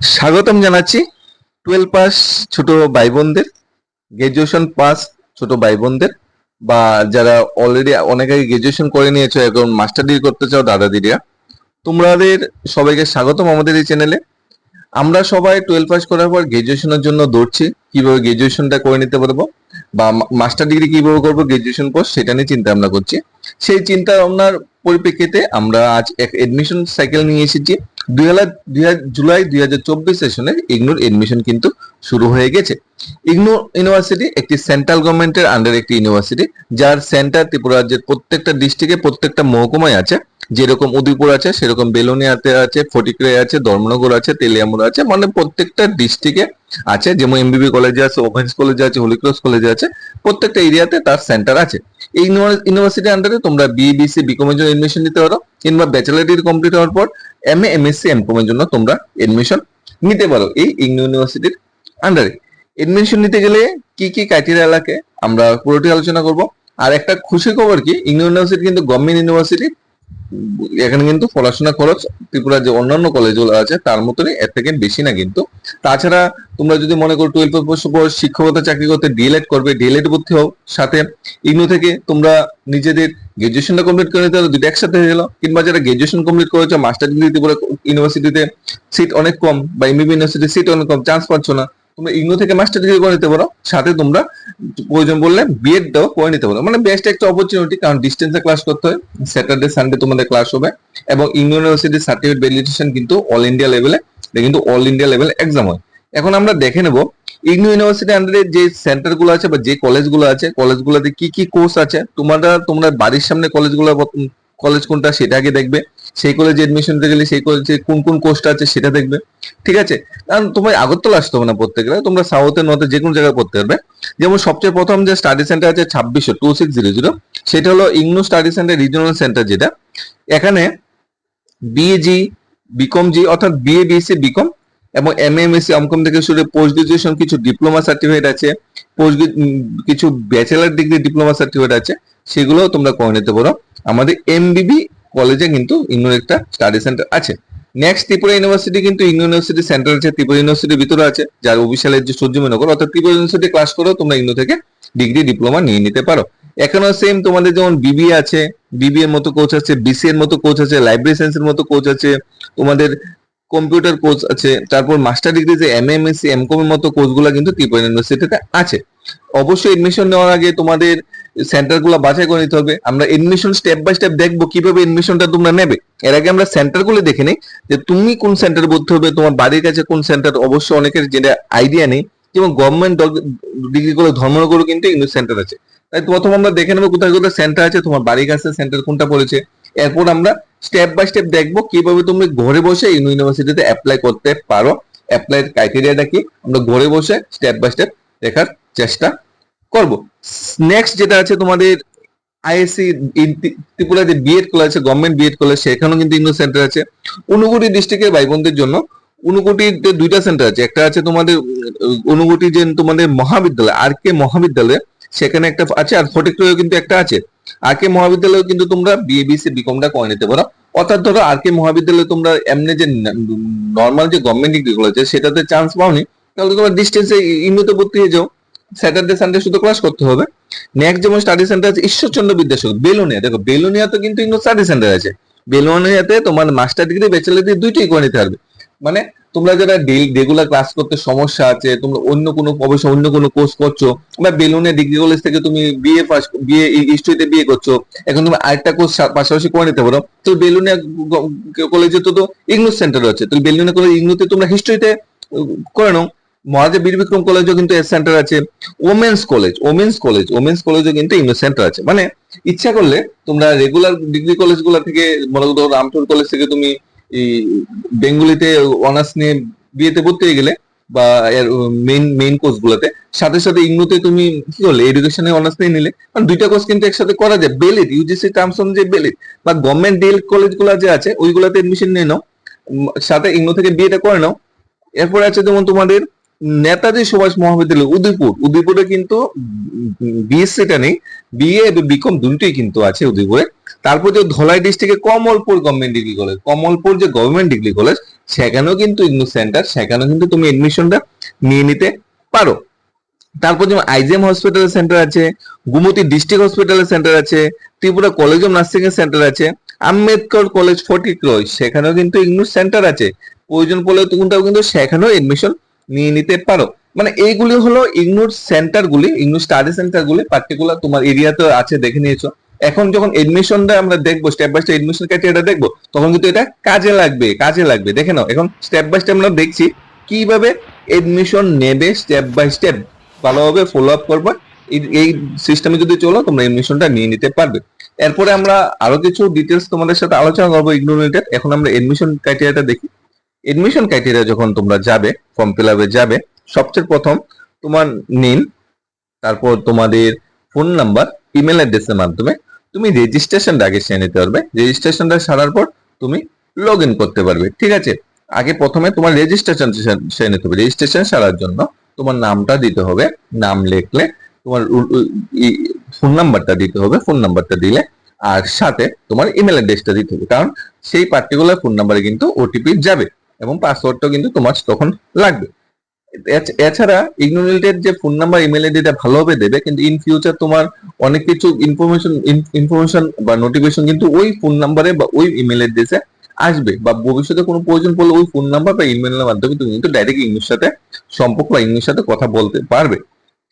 স্বাগতম জানাচ্ছি twelve pass ছোট ভাই বোনদের গ্রাজুয়েশন পাস ছোট ভাই বোনদের বা যারা অলরেডি অনেক আগে গ্রাজুয়েশন করে নিয়েছো, এখন মাস্টার ডিগ্রি করতে চাও, দাদা দিদিরা, তোমাদের সবাইকে স্বাগতম আমাদের এই চ্যানেলে আমরা সবাই টুয়েলভ পাস করার পর গ্রাজুয়েশনের জন্য দৌড়ছি, কীভাবে গ্রাজুয়েশনটা করে নিতে পারব, বা মাস্টার ডিগ্রি কীভাবে করব গ্রাজুয়েশন কোর্স সেটা নিয়ে চিন্তা ভাবনা করছি। সেই চিন্তা ভাবনার পরিপ্রেক্ষিতে আমরা আজ এক এডমিশন সাইকেল নিয়ে এসেছি। দুই জুলাই দুই হাজার চব্বিশ সেশনের ইগনোর এডমিশন কিন্তু শুরু হয়ে গেছে। ইগনোর ইউনিভার্সিটি একটি সেন্ট্রাল গভর্নমেন্টের আন্ডার একটি ইউনিভার্সিটি যার সেন্টার ত্রিপুরা রাজ্যের প্রত্যেকটা ডিস্ট্রিক্টে প্রত্যেকটা মহকুমায় আছে। যেরকম উদয়পুর আছে, সেরকম বেলুনিয়াতে আছে ফটিকরে আছে, ধর্মনগর আছে, তেলিয়ামুড় আছে মানে প্রত্যেকটা ডিস্ট্রিক্টে আছে। যেমন এমবিবি কলেজে আছে ওভেন্স কলেজে আছে হলিক্রস কলেজে আছে, প্রত্যেকটা এরিয়াতে তার সেন্টার আছে। এই ইউনিভার্সিটির আন্ডারে তোমরা বিএবিসি বিকম এর জন্য এডমিশন নিতে পারো। কিংবা ব্যাচেলার ডিগ্রি কমপ্লিট হওয়ার পর M A M S C M এর জন্য তোমরা এডমিশন নিতে পারো এই ইউনিভার্সিটির আন্ডারে এডমিশন নিতে গেলে কি কি ক্রাইটেরিয়া লাগে? আমরা পুরোটি আলোচনা করব। আর একটা খুশি খবর কি? ইউনিভার্সিটি কিন্তু গভর্নমেন্ট ইউনিভার্সিটি এখানে কিন্তু পড়াশোনা খরচ, ত্রিপুরা যে অন্যান্য কলেজগুলো আছে, তার মতনই এর থেকে বেশি না কিন্তু। তাছাড়া তোমরা যদি মনে করো টুয়েলভ পর শিক্ষকতা চাকরি করতে ডিএলএড করবে ডিএলএড ভর্তি হও সাথে। ইগনো থেকে তোমরা নিজেদের গ্রাজুয়েশনটা কমপ্লিট করে নিতে দুটো একসাথে হয়ে গেলো। কিংবা যারা গ্রাজুয়েশন কমপ্লিট করেছ মাস্টার ডিগ্রি ত্রিপুরা ইউনিভার্সিটিতে সিট অনেক কম বা এমবিবি ইউনিভার্সিটি সিট অনেক কম চান্স পাচ্ছ না। তোমরা ইগনো থেকে মাস্টার ডিগ্রি করে নিতে পারো। সাথে তোমরা প্রয়োজন বললে বিএড দাও করে নিতে পারো। মানে বেস্ট একটা অপরচুনিটি কারণ ডিস্টেন্সে ক্লাস করতে হয়। স্যাটারডে সানডে তোমাদের ক্লাস হবে। এবং ইউনিভার্সিটির সার্টিফিকেট ভ্যালিডেশন কিন্তু অল ইন্ডিয়া লেভেলে কিন্তু অল ইন্ডিয়া লেভেল এক্সাম হয়। এখন আমরা দেখে নেব, ইগনো ইউনিভার্সিটি আন্ডারে যে সেন্টারগুলো আছে বা যে কলেজগুলো আছে কলেজগুলোতে কি কি কোর্স আছে? তোমরা তোমরা বাড়ির সামনে কলেজগুলো কলেজ কোনটা সেটা আগে দেখবে। সেই কলেজে এডমিশন নিতে গেলে সেই কলেজে কোন কোন কোর্সটা আছে সেটা দেখবে। ঠিক আছে? কারণ তোমার আগরতলা আসতে হবে না পড়তে গেলে তোমরা সাউথে নর্থে যে কোনো জায়গায় পড়তে পারবে। যেমন সবচেয়ে প্রথম যে স্টাডি সেন্টার আছে ছাব্বিশশো টু সিক্স জিরো জিরো সেটা হলো IGNOU study centre regional centre যেটা। এখানে বিএজি বিকম জি অর্থাৎ বিএ বিএসসি বিকম এবং এম এম এসসি অমকম থেকে শুরু পোস্ট গ্রাজুয়েশন কিছু ডিপ্লোমা সার্টিফিকেট আছে পোস্ট কিছু ব্যাচেলার ডিগ্রি ডিপ্লোমা সার্টিফিকেট আছে সেগুলো তোমরা করে নিতে পারো। আমাদের এমবিবি কলেজে কিন্তু ইগনোর একটা স্টাডি সেন্টার আছে। নেক্সট ত্রিপুরা ইউনিভার্সিটি কিন্তু ইগনো ইউনিভার্সিটি সেন্টার আছে, ত্রিপুরা ইউনিভার্সিটির ভিতরে আছে, যার অভিশালের যে সূর্যমনগর অর্থাৎ ত্রিপুরা ইউনিভার্সিটি ক্লাস করেও তোমরা ইগনো থেকে ডিগ্রি ডিপ্লোমা নিয়ে নিতে পারো। এখনও সেম তোমাদের যেমন বিবিএ আছে বিবি এর মতো কোচ আছে বিসি এর মতো কোচ আছে লাইব্রেরি সায়েন্স এর মতো কোচ আছে, তোমাদের কম্পিউটার কোচ আছে, তারপর মাস্টার ডিগ্রি যে M M SC M com এর মতো কোর্সগুলো কিন্তু ত্রিপুরা ইউনিভার্সিটিতে আছে। অবশ্যই এডমিশন নেওয়ার আগে তোমাদের সেন্টারগুলো বাছাই করে নিতে হবে। আমরা এডমিশন স্টেপ বাই স্টেপ দেখব কীভাবে এডমিশনটা তোমরা নেবে। এর আগে আমরা সেন্টারগুলো দেখে নিই যে তুমি কোন সেন্টার ভর্তি হবে, তোমার বাড়ির কাছে কোন সেন্টার অবশ্যই অনেকের যেটা আইডিয়া নেই। যেমন গভর্নমেন্ট ডিগ্রি করে ধর্মনগরও কিন্তু ইংলিশ সেন্টার আছে। তাই প্রথম আমরা দেখে নেব কোথায় কোথায় সেন্টার আছে, তোমার বাড়ির কাছে সেন্টার কোনটা পড়েছে। এরপর আমরা স্টেপ বাই স্টেপ দেখব কীভাবে তুমি ঘরে বসে ইউনিভার্সিটিতে অ্যাপ্লাই করতে পারো। অ্যাপ্লাই ক্রাইটেরিয়াটা কি? আমরা ঘরে বসে স্টেপ বাই স্টেপ দেখার চেষ্টা করব। নেক্সট যেটা আছে তোমাদের আইএসসি ত্রিপুরা যে বিএড কলেজ আছে গভর্নমেন্ট বিএড কলেজ সেখানেও কিন্তু ইন্দো সেন্টার আছে। অনুগুটি ডিস্ট্রিক্টের ভাই বোনদের জন্য অনুগুটিতে দুইটা সেন্টার আছে। একটা আছে তোমাদের অনুগুটি যে তোমাদের মহাবিদ্যালয় আর কে মহাবিদ্যালয় সেখানে একটা আছে আর ফটিকটুয়েও কিন্তু একটা আছে। আর কে মহাবিদ্যালয়ে কিন্তু তোমরা বিএবিসি বিকমটা করে নিতে পারো। অর্থাৎ ধরো, আর কে মহাবিদ্যালয়ে তোমরা এমনি যে নর্মাল যে গভর্নমেন্ট ডিগ্রি কলেজ সেটাতে চান্স পাওনি, তাহলে তোমার ডিস্টেন্সে ইন্ডোতে ভর্তি হয়ে যাও। স্যাটারডে সানডে শুধু ক্লাস করতে হবে। নেক্সট যেমন স্টাডি সেন্টার আছে, ঈশ্বরচন্দ্র বিদ্যাসাগর, বেলুনিয়া। দেখো বেলুনিয়া তো কিন্তু স্টাডি সেন্টার আছে। বেলুনিয়াতে তোমার মাস্টার ডিগ্রি ব্যাচেলার ডিগ্রি দুইটাই করে নিতে পারবে। মানে তোমরা যারা রেগুলার ক্লাস করতে সমস্যা আছে, তোমরা অন্য কোনো অবশ্য অন্য কোনো কোর্স করছ, বা বেলুনিয়া ডিগ্রি কলেজ থেকে তুমি বিএ পাস বিএ হিস্ট্রিতে বিএ করছ, এখন তুমি আরেকটা কোর্স পাশাপাশি করে নিতে পারো। তো বেলুনে কলেজে তো তো ইংলিশ সেন্টার আছে, তো বেলুনে কলেজ ইংলিশে তোমরা হিস্ট্রিতে করে নাও। মহারাজা বীর বিক্রম কলেজও কিন্তু এর সেন্টার আছে। Women's college women's college women's কলেজও কিন্তু ইংলিশ সেন্টার আছে। মানে ইচ্ছা করলে তোমরা রেগুলার ডিগ্রি কলেজগুলো থেকে, মনে করো রামপুর কলেজ থেকে তুমি এই বেঙ্গলিতে অনার্স নিয়ে বিয়েতে পড়তে গেলে বা এর মেইন মেইন কোর্স গুলোতে, সাথে সাথে ইগনোতে তুমি কি করলে এডুকেশনে অনার্স নিয়ে নিলে? কারণ দুইটা কোর্স কিন্তু একসাথে করা যায় বেলেট ইউজিসি টার্মস যে বেলেট বা গভর্নমেন্ট ডেল কলেজগুলা যে আছে, ওইগুলাতে এডমিশন নিয়ে নাও সাথে ইগনো থেকে বিয়েটা করে নাও, এরপরে আছে যেমন তোমাদের নেতাজি সুভাষ মহাবিদ্যালয়, উদয়পুর। উদয়পুরে কিন্তু বিএসসিটা নেই। বিএ এবং বিকম দুটোই কিন্তু আছে উদয়পুরে। তারপর যে ধলাই ডিস্ট্রিক্টে Kamalpur government degree college Kamalpur যে গভর্নমেন্ট ডিগ্রি কলেজ সেখানেও কিন্তু ইগনু সেন্টার সেখানেও কিন্তু তুমি এডমিশনটা নিয়ে নিতে পারো। তারপর যেমন আইজিএম হসপিটাল সেন্টার আছে, গুমতি ডিস্ট্রিক্ট হসপিটালের সেন্টার আছে, ত্রিপুরা কলেজ অফ নার্সিং এর সেন্টার আছে, আম্বেদকর কলেজ ফটিক সেখানেও কিন্তু ইগনু সেন্টার আছে। প্রয়োজন পড়লে তোমরাও কিন্তু সেখানেও এডমিশন নিয়ে নিতে পারো। মানে এইগুলি হলো ইগনোর সেন্টার গুলি ইগনোর স্টাডি সেন্টার গুলি পার্টিকুলার তোমার এরিয়াতে আছে, দেখে নিয়েছো। এখন যখন এডমিশনটা আমরা দেখব স্টেপ বাই স্টেপ এডমিশন ক্রাইটেরিয়াটা দেখব, তখন কিন্তু এটা কাজে লাগবে কাজে লাগবে। দেখে নাও, এখন স্টেপ বাই স্টেপ আমরা দেখছি কীভাবে এডমিশন নেবে স্টেপ বাই স্টেপ ভালোভাবে ফলো আপ করবে। এই- সিস্টেমে যদি চলো, তোমরা এডমিশনটা নিয়ে নিতে পারবে। এরপরে আমরা আরও কিছু ডিটেলস তোমাদের সাথে আলোচনা করব ইগনোরেটেড এখন আমরা এডমিশন ক্রাইটেরিয়াটা দেখি। এডমিশন ক্রাইটেরিয়া যখন তোমরা যাবে ফর্ম ফিল আপে যাবে, সবচেয়ে প্রথম তোমার নেম তারপর তোমাদের ফোন নাম্বার ইমেল অ্যাড্রেসের মাধ্যমে তুমি রেজিস্ট্রেশনটা আগে সেরে নিতে পারবে। রেজিস্ট্রেশনটা সারার পর তুমি লগ ইন করতে পারবে, ঠিক আছে? আগে প্রথমে তোমার রেজিস্ট্রেশন সেরে নিতে হবে। রেজিস্ট্রেশন সারার জন্য তোমার নামটা দিতে হবে, নাম লিখলে তোমার ফোন নাম্বারটা দিতে হবে ফোন নাম্বারটা দিলে, আর সাথে তোমার ইমেল অ্যাড্রেসটা দিতে হবে। কারণ সেই পার্টিকুলার ফোন নাম্বারে কিন্তু ওটিপি যাবে। এবং পাসওয়ার্ডটাও কিন্তু তোমার তখন লাগবে। এছাড়া ইগনোরেটেড যে ফোন নাম্বার ইমেল আইডিটা ভালোভাবে দেবে, কিন্তু ইন ফিউচার তোমার অনেক কিছু ইনফরমেশন ইনফরমেশন বা নোটিফিকেশন কিন্তু ওই ফোন নাম্বারে বা ওই ইমেল অ্যাড্রেসে আসবে বা ভবিষ্যতে কোনো প্রয়োজন পড়লে ওই ফোন নাম্বার বা ইমেলের মাধ্যমে তুমি কিন্তু ডাইরেক্ট ইংলিশ সাথে সম্পর্ক বা ইংলিশ সাথে কথা বলতে পারবে।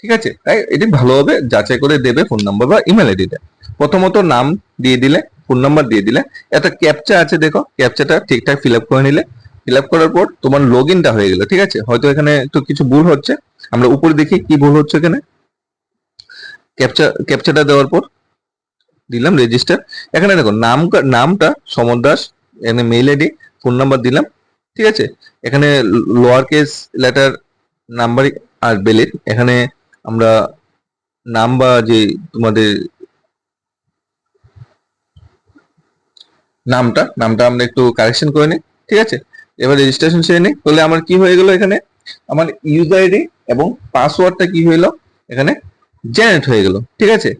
ঠিক আছে? তাই এটি ভালোভাবে যাচাই করে দেবে ফোন নাম্বার বা ইমেল আইডিটা প্রথমত নাম দিয়ে দিলে ফোন নাম্বার দিয়ে দিলে। একটা ক্যাপচা আছে, দেখো। ক্যাপচাটা ঠিকঠাক ফিল আপ করে নিলে। ফিল আপ করার পর তোমার লগ ইনটা হয়ে গেল, ঠিক আছে? হয়তো এখানে একটু কিছু ভুল হচ্ছে। আমরা উপরে দেখি কি ভুল হচ্ছে এখানে। ক্যাপচা ক্যাপচাটা দেওয়ার পর দিলাম রেজিস্টার এখানে দেখো, নাম নামটা সমর দাস, এখানে মেইল আইডি ফোন নাম্বার দিলাম, ঠিক আছে? এখানে লোয়ার কেস লেটার নাম্বার আর বেলেট এখানে আমরা নাম বা যে তোমাদের নামটা নামটা আমরা একটু কারেকশন করে নিই, ঠিক আছে? এবার রেজিস্ট্রেশন সেরে নিই। তাহলে আমার কি হয়ে গেল এখানে? আমার ইউজার আইডি এবং পাসওয়ার্ডটা কি হইল? এখানে জেনারেট হয়ে গেল। ঠিক আছে?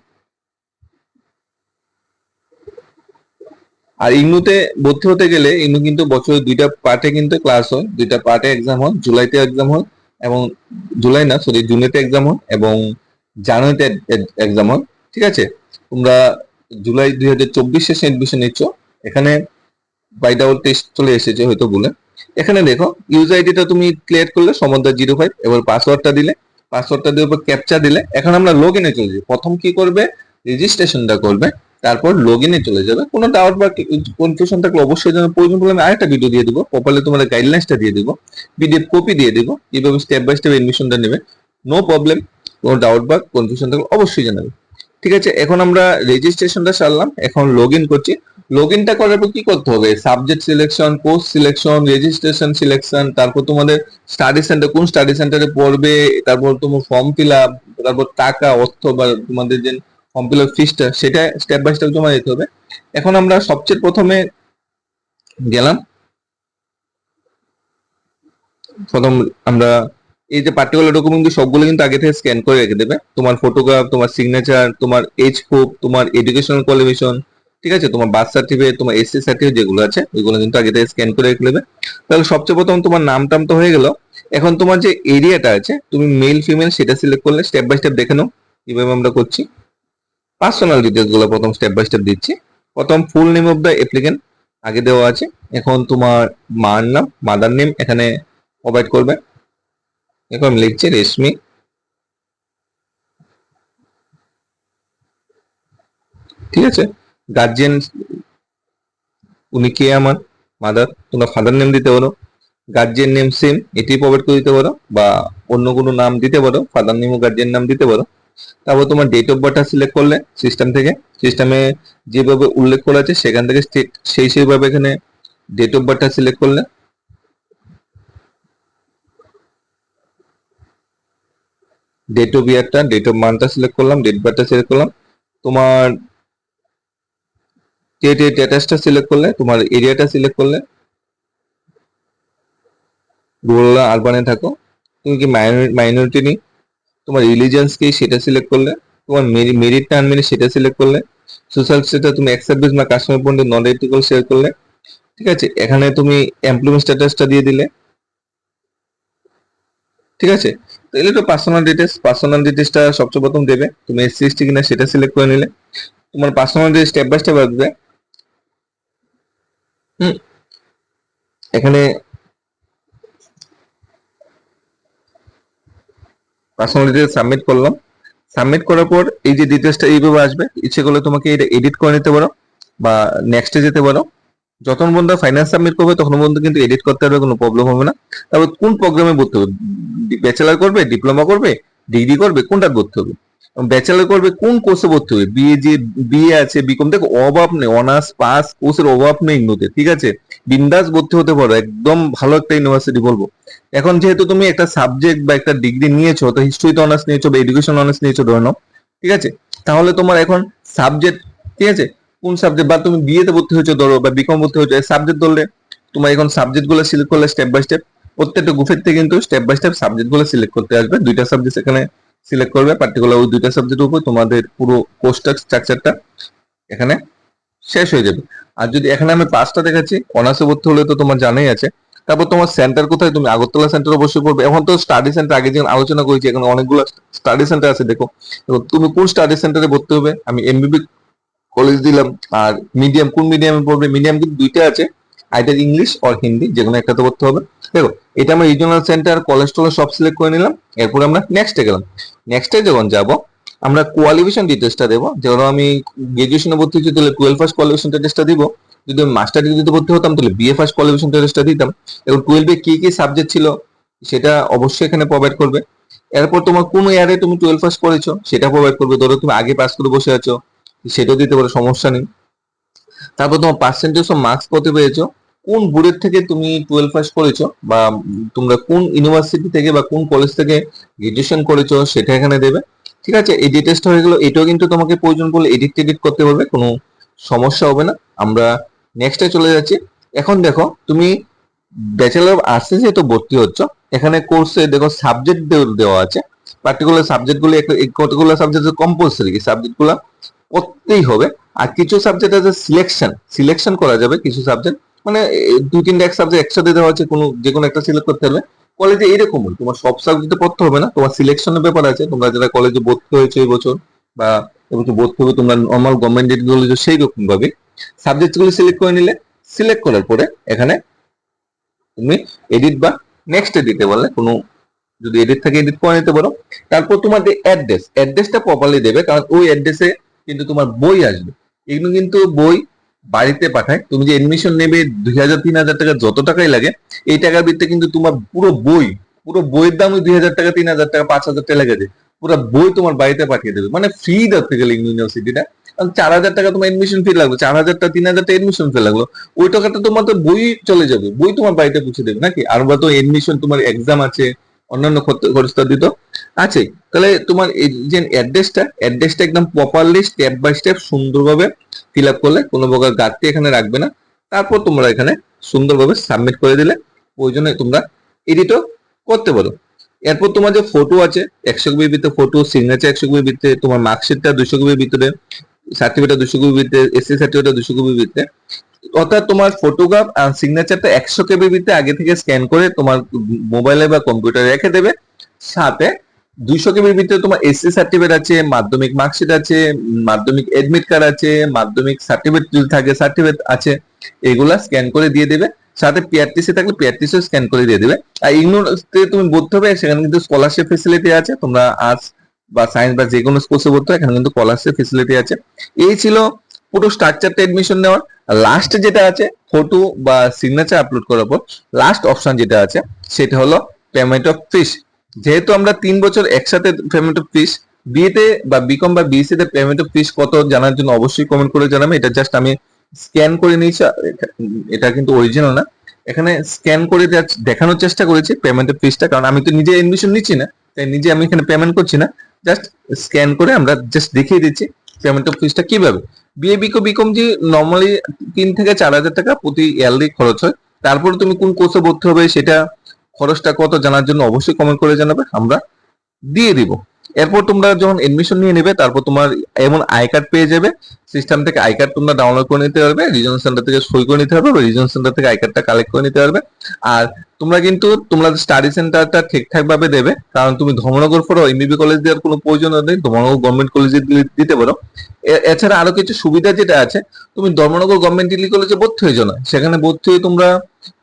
আর ইগনুতে ভর্তি হতে গেলে ইগনু কিন্তু বছরে দুইটা পার্টে কিন্তু ক্লাস হয়। দুইটা পার্টে এক্সাম হয়, জুলাইতে এক্সাম হয় এবং জুলাই না সরি জুনেতে এক্সাম হয় এবং জানুয়ারিতে এক্সাম হয়। ঠিক আছে? তোমরা জুলাই দুই হাজার চব্বিশে এডমিশন নিচ্ছ। এখানে বাই ডাবল টেস্ট চলে এসেছে হয়তো বলে। এখানে দেখো ইউজ আইডিটা তুমি ক্লিয়ার করলে, সমদ্দার জিরো ফাইভ এবার পাসওয়ার্ডটা দিলে। পাসওয়ার্ডটা দিয়ে উপর ক্যাপচা দিলে। এখন আমরা লগ ইনে চলে যাই। প্রথম কি করবে? রেজিস্ট্রেশনটা করবে। তারপর লগ ইনে চলে যাবে। কোনো ডাউট বা কনফিউশন থাকলে অবশ্যই যেন প্রয়োজন পড়লে আমি আরেকটা ভিডিও দিয়ে দিব। প্রপারলি তোমাদের গাইডলাইন্সটা দিয়ে দিব। পিডিএফ কপি দিয়ে দিব। কীভাবে স্টেপ বাই স্টেপ এডমিশনটা নেবে। নো প্রবলেম কোনো ডাউট বা কনফিউশন থাকলে অবশ্যই জানাবে। ঠিক আছে, এখন আমরা রেজিস্ট্রেশনটা সারলাম। এখন লগ ইন করছি। লগ ইনটা করার পর কি করতে হবে? Subject selection course selection registration selection তারপর তোমাদের স্টাডি সেন্টার কোন স্টাডি সেন্টারে পড়বে, তারপর তোমার ফর্ম ফিল আপ তারপর টাকা, অর্থ বা তোমাদের যে ফর্ম ফিল আপ ফিসটা সেটা স্টেপ বাই স্টেপ জমা দিতে হবে। এখন আমরা সবচেয়ে প্রথমে গেলাম। প্রথম আমরা এই যে পার্টিকুলার ডকুমেন্ট সবগুলো কিন্তু আগে থেকে স্ক্যান করে রেখে দেবে। তোমার ফটোগ্রাফ তোমার সিগনেচার তোমার এজ প্রুফ তোমার এডুকেশনাল কোয়ালিফিকেশন ঠিক আছে? তোমার বার্থ সার্টিফিকেট তোমার এসসি সার্টিফিকেট যেগুলো আছে, ওইগুলো কিন্তু আগে থেকে স্ক্যান করে রেখে দেবে। তাহলে সবচেয়ে প্রথম তোমার নাম টাম তো হয়ে গেল। এখন তোমার যে এরিয়াটা আছে, তুমি মেল ফিমেল সেটা সিলেক্ট করলে স্টেপ বাই স্টেপ দেখে নাও কীভাবে আমরা করছি। পার্সোনাল ডিটেলসগুলো প্রথম স্টেপ বাই স্টেপ দিচ্ছি। প্রথম full name of the applicant আগে দেওয়া আছে। এখন তোমার মার নাম মাদার নেম এখানে প্রোভাইড করবে। এখন লিখছি রেশমি। ঠিক আছে? গার্জিয়ান উনি কে আমার মাদার তোমরা ফাদার নেম দিতে পারো গার্জিয়ান নেম সেম এটি প্রোভাইড করে দিতে পারো বা অন্য কোনো নাম দিতে পারো ফাদার নেম ও গার্জিয়ান নাম দিতে পারো তারপর তোমার ডেট অফ বার্থটা সিলেক্ট করলে সিস্টেম থেকে সিস্টেমে যেভাবে উল্লেখ করা আছে, সেখান থেকে সেই সেইভাবে এখানে ডেট অফ বার্থটা সিলেক্ট করলে ডেট অফ ইয়ারটা ডেট অফ মান্থটা সিলেক্ট করলাম ডেট বার্থটা সিলেক্ট করলাম, তোমার স্টেট স্ট্যাটাসটা সিলেক্ট করলে, তোমার এরিয়াটা সিলেক্ট করলে রুরাল আরবানে থাকো, তুমি কি মাইনরিটি নি তোমার রিলিজিয়ান্স কি সেটা সিলেক্ট করলে, তোমার মেরিট না আনমেরিট সেটা সিলেক্ট করলে সোশ্যাল স্টেটাস তুমি এক্স সার্ভিস না customer point non ethical share করলে, ঠিক আছে? এখানে তুমি এমপ্লয়মেন্ট স্ট্যাটাসটা দিয়ে দিলে, ঠিক আছে? তো এলে তো পার্সোনাল ডিটেলস পার্সোনাল ডিটেলসটা সবচেয়ে প্রথম দেবে, তুমি এসসি এসটি কিনা সেটা সিলেক্ট করে নিলে, তোমার personal details step by step আসবে হুম। এখানে পার্সোনাল ডিটেলস সাবমিট করলাম সাবমিট করার পর এই যে ডিটেলসটা এইভাবে আসবে, ইচ্ছে করলে তোমাকে এটা এডিট করে নিতে পারো বা নেক্সটে যেতে পারো। যখন বন্ধু ফাইন্যান্স সাবমিট করবে, তখন বন্ধু কিন্তু এডিট করতে পারবে, কোনো প্রবলেম হবে না। তারপর কোন প্রোগ্রামে ভর্তি হবে? ব্যাচেলার করবে ডিপ্লোমা করবে ডিগ্রি করবে, কোনটা করতে হবে? ব্যাচেলার করবে কোন কোর্সে ভর্তি হবে? বিএ যে বিএ আছে বিকম দেখো, অভাব নেই অনার্স পাস কোর্সের অভাব নেই ইগনোতে ঠিক আছে? বিন্দাস ভর্তি হতে পারো, একদম ভালো একটা ইউনিভার্সিটি বলব। এখন যেহেতু তুমি একটা সাবজেক্ট বা একটা ডিগ্রি নিয়েছো, তো হিস্ট্রিতে অনার্স নিয়েছো, বা এডুকেশন অনার্স নিয়েছো, ধরে নাও, ঠিক আছে? তাহলে তোমার এখন সাবজেক্ট ঠিক আছে? কোন সাবজেক্ট বা তুমি বিএতে ভর্তি হয়েছো, ধরো, বা বিকম ভর্তি হয়েছো সাবজেক্ট ধরলে তোমার এখন সাবজেক্টগুলো সিলেক্ট করলে স্টেপ বাই স্টেপ প্রত্যেকটা গ্রুপের থেকে কিন্তু স্টেপ বাই স্টেপ সাবজেক্টগুলো সিলেক্ট করতে আসবে। দুইটা সাবজেক্ট এখানে সিলেক্ট করবে পার্টিকুলার ওই দুইটা সাবজেক্টের উপর তোমাদের পুরো কোর্সটা স্ট্রাকচারটা এখানে শেষ হয়ে যাবে। আর যদি এখানে আমি পাঁচটা দেখাচ্ছি অনার্সে ভর্তি হলে তো তোমার জানাই আছে। তারপর তোমার সেন্টার কোথায়? তুমি আগরতলা সেন্টার অবশ্যই করবে এখন তো স্টাডি সেন্টার আগে যেমন আলোচনা করেছি, এখানে অনেকগুলো স্টাডি সেন্টার আছে, দেখো। তুমি কোন স্টাডি সেন্টারে ভর্তি হবে? আমি এমবিবি কলেজ দিলাম, আর মিডিয়াম কোন মিডিয়ামে পড়বে? মিডিয়াম কিন্তু দুইটা আছে। আইদার ইংলিশ অর হিন্দি যে কোনো একটাতে পড়তে হবে। দেখো, এটা আমরা রিজনাল সেন্টার কলেজ টলেজ সব সিলেক্ট করে নিলাম, এরপর আমরা নেক্সটে গেলাম। নেক্সটে যখন যাব, আমরা কোয়ালিফিকেশন ডিটেলসটা দেবো যেমন আমি গ্রাজুয়েশনে ভর্তি হচ্ছি তাহলে টুয়েলভ ফার্স্ট কোয়ালিফিকেশন ডিটেলসটা দিব, যদি আমি মাস্টার ডিগ্রিতে ভর্তি হতাম, তাহলে বিএ ফার্স্ট কোয়ালিফিকেশন ডিটেলসটা দিতাম। এবং টুয়েলভে কি কি সাবজেক্ট ছিল, সেটা অবশ্যই এখানে প্রোভাইড করবে। এরপর তোমার কোন ইয়ারে তুমি টুয়েলভ পাস করেছ, সেটা প্রোভাইড করবে। ধরো তুমি আগে পাস করে বসে আছো, সেটাও দিতে পারো, সমস্যা নেই। তারপর তোমার পার্সেন্টেজ অফ মার্কস কত পেয়েছ? কোন বোর্ডের থেকে তুমি টুয়েলভ পাস করেছ? বা তোমরা কোন ইউনিভার্সিটি থেকে বা কোন কলেজ থেকে গ্রাজুয়েশন করেছ সেটা এখানে দেবে। ঠিক আছে? এই ডিটেলসটা হয়ে গেলো, এটাও কিন্তু তোমাকে প্রয়োজন পড়লে এডিট টেডিট করতে পারবে, কোনো সমস্যা হবে না। আমরা নেক্সটে চলে যাচ্ছি। এখন দেখো, তুমি ব্যাচেলার অফ আর্টসে যেহেতু ভর্তি হচ্ছ, এখানে কোর্সে দেখো সাবজেক্ট দেওয়া আছে। পার্টিকুলার সাবজেক্টগুলো কতগুলো সাবজেক্ট কম্পালসারি সাবজেক্টগুলো পড়তেই হবে। আর কিছু সাবজেক্ট আছে সিলেকশন সিলেকশন করা যাবে কিছু সাবজেক্ট মানে দুই তিনটা এক সাবজেক্ট একসাথে দেওয়া আছে, কোনো যে কোনো একটা সিলেক্ট করতে হবে কলেজে এরকম তোমার সব সাবজেক্টে পড়তে হবে না। তোমার সিলেকশনের ব্যাপার আছে। তোমরা যারা কলেজে ভর্তি হয়েছে এই বছর বা এবছর ভর্তি হবে তোমরা নর্মাল গভর্নমেন্ট কলেজে সেই রকম ভাবে সাবজেক্টগুলো সিলেক্ট করে নিলে সিলেক্ট করার পরে এখানে তুমি এডিট বা নেক্সট দিতে বললে কোনো যদি এডিট থাকে এডিট করে নিতে পারো। তারপর তোমার যে অ্যাড্রেস অ্যাড্রেসটা প্রপারলি দেবে। কারণ ওই অ্যাড্রেসে কিন্তু তোমার বই আসবে। এগুলো কিন্তু বই বাড়িতে পাঠায়। তুমি যে এডমিশন নেবে দুই হাজার, তিন হাজার টাকা যত টাকাই লাগে, এই টাকার ভিত্তিতে কিন্তু তোমার পুরো বই, পুরো বইয়ের দাম দুই হাজার টাকা, তিন হাজার টাকা, পাঁচ হাজার টাকা লেগে যায় পুরো বই তোমার বাড়িতে পাঠিয়ে দেবে। মানে ফ্রি ধরতে গেলে ইউনিভার্সিটিটা চার হাজার টাকা তোমার এডমিশন ফি লাগবে চার হাজার টাকা, তিন হাজার টাকা এডমিশন ফি লাগল। ওই টাকাটা তোমার তো বই চলে যাবে। বই তোমার বাড়িতে পৌঁছে দেবে নাকি? আর বা তো এডমিশন তোমার এক্সাম আছে। অন্যান্য খরচ- খরচটা দিত। আছে, তাহলে তোমার এই যে অ্যাড্রেসটা অ্যাড্রেসটা একদম প্রপারলি স্টেপ বাই স্টেপ সুন্দরভাবে ফিল আপ করলে কোনো প্রকার ঘাটতি এখানে রাখবে না। তারপর তোমরা এখানে সুন্দরভাবে সাবমিট করে দিলে, প্রয়োজনে তোমরা এডিটও করতে পারো। এরপর তোমার যে ফটো আছে, একশো কপির ভিতরে ফটো সিগনেচার একশো কপির ভিতরে, তোমার মার্কশিটটা দুশো কপির ভিতরে সার্টিফিকেটটা দুশো কপির ভিতরে এসসি সার্টিফিকেটটা দুশো কপির ভিতরে অর্থাৎ তোমার ফটোগ্রাফ আর সিগনেচারটা একশো কেবির ভিতরে আগে থেকে স্ক্যান করে তোমার মোবাইলে বা কম্পিউটারে রেখে দেবে। সাথে দুইশো কেবির ভিতরে তোমার এসসি সার্টিফিকেট আছে, মাধ্যমিক মার্কশিট আছে, মাধ্যমিক এডমিট কার্ড আছে, মাধ্যমিক সার্টিফিকেট যদি থাকে সার্টিফিকেট আছে, এগুলা স্ক্যান করে দিয়ে দেবে। সাথে পিআরটিসি থাকলে পিআরটিসি স্ক্যান করে দিয়ে দেবে। আর ইগনোতে তুমি ভর্তি হবে, সেখানে কিন্তু স্কলারশিপ ফেসিলিটি আছে। তোমরা আর্টস বা সায়েন্স বা যে কোনো কোর্সে ভর্তি হয় এখানে কিন্তু স্কলারশিপ ফেসিলিটি আছে। এই ছিল পুরো স্ট্রাকচারটা এডমিশন নেওয়ার। লাস্ট যেটা আছে ফটো বা সিগনেচার আপলোড করার পর লাস্ট অপশন যেটা আছে, সেটা হলো পেমেন্ট অফ ফিস যেহেতু আমরা তিন বছর একসাথে পেমেন্ট অফ ফিস বিএতে বা বিকম বা বিএসসি তে পেমেন্ট অফ ফিস কত জানার জন্য অবশ্যই কমেন্ট করে জানাবে। এটা জাস্ট আমি স্ক্যান করে নিয়েছি এটা কিন্তু অরিজিনাল না। এখানে স্ক্যান করে দেখানোর চেষ্টা করেছি পেমেন্ট অফ ফিসটা কারণ আমি তো নিজে এডমিশন নিচ্ছি না, তাই নিজে আমি এখানে পেমেন্ট করছি না। জাস্ট স্ক্যান করে আমরা জাস্ট দেখিয়ে দিচ্ছি পেমেন্ট অফ ফিসটা কীভাবে। বিএ বিকো বিকম যে নর্মালি তিন থেকে চার হাজার টাকা প্রতি ইয়ারলি খরচ হয়। তারপরে তুমি কোন কোর্সে ভর্তি হবে সেটা খরচটা কত জানার জন্য অবশ্যই কমেন্ট করে জানাবে, আমরা দিয়ে দিব। এরপর তোমরা যখন এডমিশন নিয়ে নেবে, তারপর তোমার এমন আই কার্ড পেয়ে যাবে সিস্টেম থেকে আই কার্ড তোমরা ডাউনলোড করে নিতে পারবে রিজন সেন্টার থেকে সই করে নিতে হবে রিজন সেন্টার থেকে আই কার্ডটা কালেক্ট করে নিতে পারবে। আর তোমরা কিন্তু তোমরা স্টাডি সেন্টারটা ঠিকঠাক ভাবে দেবে, কারণ তুমি ধর্মনগর পড়ো এমবিবি কলেজ দেওয়ার কোনো প্রয়োজন নেই, ধর্মনগর গভর্নমেন্ট কলেজে দিতে পারো। এছাড়া আরও কিছু সুবিধা যেটা আছে, তুমি ধর্মনগর গভর্নমেন্ট ডিগ্রি কলেজে ভর্তি হয়ে যাও না, সেখানে ভর্তি হয়ে তোমরা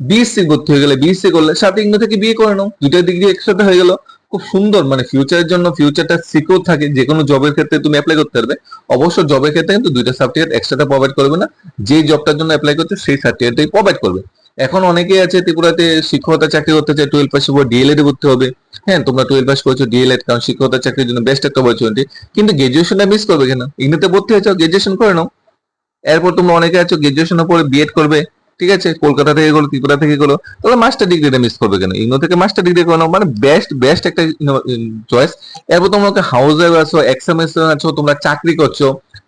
বিএসসি ভর্তি হয়ে গেলে বিএসসি করলে সাথে ইংনো থেকে বিয়ে করে নাও দুইটা ডিগ্রি একসাথে হয়ে গেল। খুব সুন্দর মানে ফিউচারের জন্য ফিউচারটা সিকিউর থাকে, যে কোনো জবের ক্ষেত্রে তুমি অ্যাপ্লাই করতে পারবে। অবশ্য জবের ক্ষেত্রে কিন্তু দুইটা সার্টিফিকেট একসাথে প্রোভাইড করবে না। যে জবটার জন্য অ্যাপ্লাই করছে, সেই সার্টিফিকেটটাই প্রোভাইড করবে। এখন অনেকেই আছে ত্রিপুরাতে শিক্ষকতা চাকরি করতে চায় টুয়েলভ পাস উপর ডিএলএড করতে হবে। হ্যাঁ তোমরা টুয়েলভ পাস করছ ডিএলএড কারণ শিক্ষকতা চাকরির জন্য বেস্ট একটা অপরচুনিটি কিন্তু গ্রাজুয়েশনটা মিস করবে কেন? ইংরেজিতে ভর্তি হয়েছ গ্রাজুয়েশন করে নাও। এরপর তোমরা অনেকে আছো গ্রাজুয়েশনের পরে বিএড করবে। ঠিক আছে, কলকাতা থেকে গেলো, ত্রিপুরা থেকে গেলো, তাহলে মাস্টার ডিগ্রিটা মিস করবে কেন? ইগনো থেকে মাস্টার ডিগ্রি করে নাও মানে বেস্ট বেস্ট একটা চয়েস এরপর তোমরা হাউস ওয়াইফ আছো এক্সামেস আছো, তোমরা চাকরি করছ,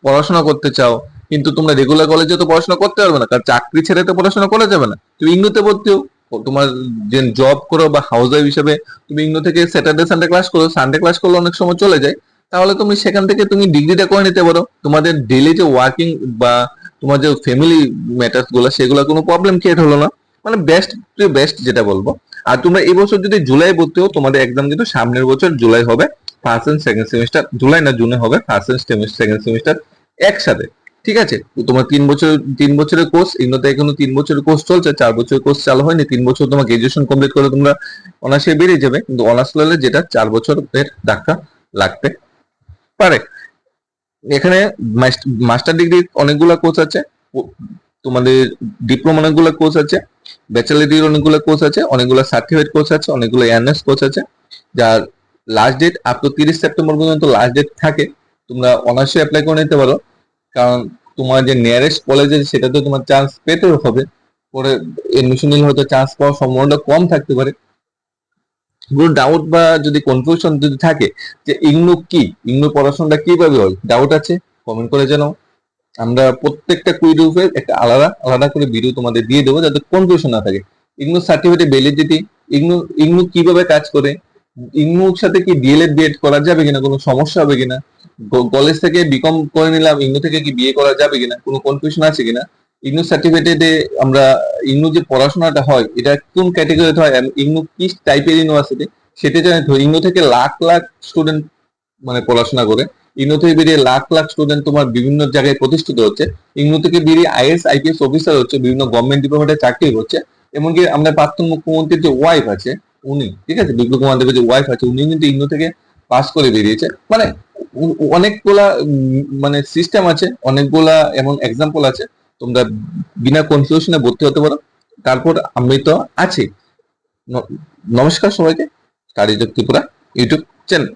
পড়াশোনা করতে চাও, কিন্তু তোমরা রেগুলার কলেজে তো পড়াশোনা করতে পারবে না, কারণ চাকরি ছেড়ে তো পড়াশোনা করা যাবে না। তুমি ইংনোতে ভর্তি হও। তোমার যে জব করো বা হাউস ওয়াইফ হিসেবে তুমি ইংনো থেকে স্যাটারডে সানডে ক্লাস করো সানডে ক্লাস করলে অনেক সময় চলে যায়। তাহলে তুমি সেখান থেকে তুমি ডিগ্রিটা করে নিতে পারো। তোমাদের ডেইলি যে ওয়ার্কিং বা তোমার যে ফ্যামিলি ম্যাটার্সগুলো সেগুলো কোনো প্রবলেম ক্রিয়েট হলো না। মানে বেস্ট টু বেস্ট যেটা বলব। আর তোমরা এই বছর যদি জুলাই ভর্তি হও, তোমাদের এক্সাম কিন্তু সামনের বছর জুলাই হবে first and second semester July না জুনে হবে ফার্স্ট এন্ড সেকেন্ড সেমিস্টার একসাথে। ঠিক আছে? তোমার তিন বছর, তিন বছরের কোর্স ইগনোতে এখনও তিন বছরের কোর্স চলছে, চার বছরের কোর্স চালু হয়নি, তিন বছর তোমার গ্রাজুয়েশন কমপ্লিট করে তোমরা অনার্সে বেরিয়ে যাবে। কিন্তু অনার্স লেভেলে যেটা চার বছরের ডাক্তার লাগতে পারে। এখানে মাস্টার ডিগ্রি অনেকগুলো কোর্স আছে। তোমাদের ডিপ্লোমা অনেকগুলো কোর্স আছে, ব্যাচেলার ডিগ্রি অনেকগুলো কোর্স আছে, অনেকগুলো সার্টিফিকেট কোর্স আছে, অনেকগুলো এয়ারনেস কোর্স আছে। যার লাস্ট ডেট আপ টু তিরিশ সেপ্টেম্বর পর্যন্ত লাস্ট ডেট থাকে, তোমরা অনার্সে অ্যাপ্লাই করে নিতে পারো। কারণ তোমার যে নিয়ারেস্ট কলেজ সেটাতে তোমার চান্স পেতে হবে। পরে এডমিশন নিলে হয়তো চান্স পাওয়ার সম্ভাবনাটা কম থাকতে পারে। কোনো ডাউট বা যদি কনফিউশন যদি থাকে যে ইগনু কি? ইগনু পড়াশোনাটা কীভাবে হয়? ডাউট আছে? কমেন্ট করে জানাও। আমরা প্রত্যেকটা কুইডুফের একটা আলাদা আলাদা করে ভিডিও তোমাদের দিয়ে দেবো যাতে কনফিউশন না থাকে। ইগনু সার্টিফিকেট ভ্যালিডিটি ইগনু ইগনু কীভাবে কাজ করে? ইগনুর সাথে কি ডিএলএড বিএড করা যাবে কিনা? কোনো সমস্যা হবে কিনা? কলেজ থেকে বিকম করে নিলাম, ইগনু থেকে কি বিএ করা যাবে কিনা? কোনো কনফিউশন আছে কিনা? ইগনু সার্টিফিকেটে আমরা, ইগনু যে পড়াশোনাটা হয়, এটা কোন ক্যাটাগরিতে হয়? ইগনু কি টাইপের ইউনিভার্সিটি সেটা জানি তো, ইগনু থেকে লাখ লাখ স্টুডেন্ট মানে পড়াশোনা করে। ইগনু থেকে বেরিয়ে লাখ লাখ স্টুডেন্ট তোমার বিভিন্ন জায়গায় প্রতিষ্ঠিত হচ্ছে। ইগনু থেকে বেরিয়ে আইএস, আইপিএস অফিসার হচ্ছে, বিভিন্ন গভর্নমেন্ট ডিপার্টমেন্টে চাকরি করছে। এমনকি আমাদের প্রাক্তন মুখ্যমন্ত্রীর যে ওয়াইফ আছে, উনি, ঠিক আছে? বিপ্লব কুমার দেবের যে ওয়াইফ আছে উনি কিন্তু ইগনু থেকে পাস করে বেরিয়েছে। মানে অনেকগুলা মানে সিস্টেম আছে, অনেকগুলা এমন এক্সাম্পল আছে। তোমরা বিনা কনফিউশনে ভর্তি হতে পারো। তারপর আমি তো আছি নমস্কার সবাইকে। কারিযোগ ত্রিপুরা ইউটিউব চ্যানেল।